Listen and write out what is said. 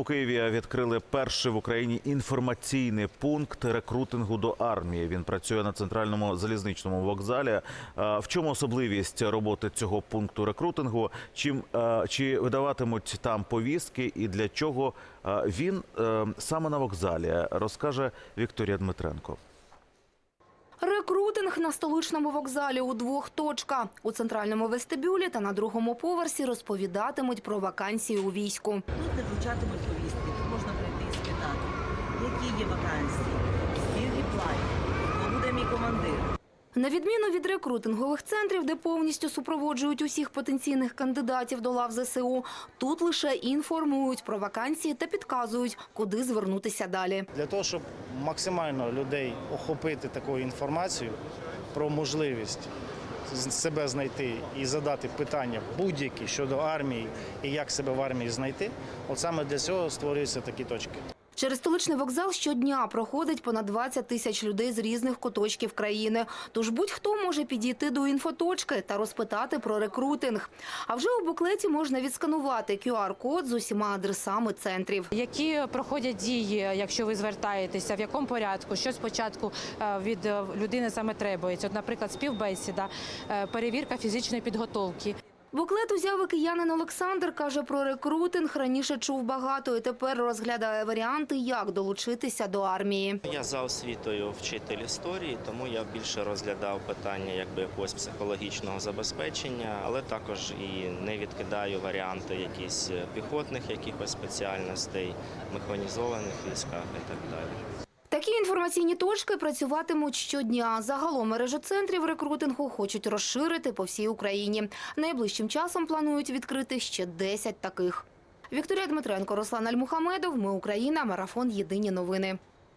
У Києві відкрили перший в Україні інформаційний пункт рекрутингу до армії. Він працює на центральному залізничному вокзалі. В чому особливість роботи цього пункту рекрутингу? Чим чи видаватимуть там повістки, і для чого він е, саме на вокзалі? Розкаже Вікторія Дмитренко. Рекрутинг на столичному вокзалі у двох точках. У центральному вестибюлі та на другому поверсі розповідатимуть про вакансії у війську. Тут не вручатимуть повістки, тут можна прийти і спитати, які є вакансії, На відміну від рекрутингових центрів, де повністю супроводжують усіх потенційних кандидатів до лав ЗСУ, тут лише інформують про вакансії та підказують, куди звернутися далі. Для того, щоб максимально людей охопити такою інформацією про можливість себе знайти і задати питання будь-які щодо армії і як себе в армії знайти, от саме для цього створюються такі точки. Через столичний вокзал щодня проходить понад 20 тисяч людей з різних куточків країни. Тож будь-хто може підійти до інфоточки та розпитати про рекрутинг. А вже у буклеті можна відсканувати QR-код з усіма адресами центрів. Які проходять дії, якщо ви звертаєтеся, в якому порядку, що спочатку е, від е, людини саме требується? От, наприклад, співбесіда, е, перевірка фізичної підготовки. Буклет узяв і Олександр, каже про рекрутинг. Раніше чув багато і тепер розглядає варіанти, як долучитися до армії. Я за освітою вчитель історії, тому я більше розглядав питання якби якогось психологічного забезпечення, але також і не відкидаю варіанти якісь піхотних якихось спеціальностей, механізованих військах і так далі. Такі інформаційні точки працюватимуть щодня. Загалом мережу центрів рекрутингу хочуть розширити по всій Україні. Найближчим часом планують відкрити ще 10 таких. Вікторія Дмитренко, Руслан Альмухамедов. Ми Україна. Марафон. Єдині новини.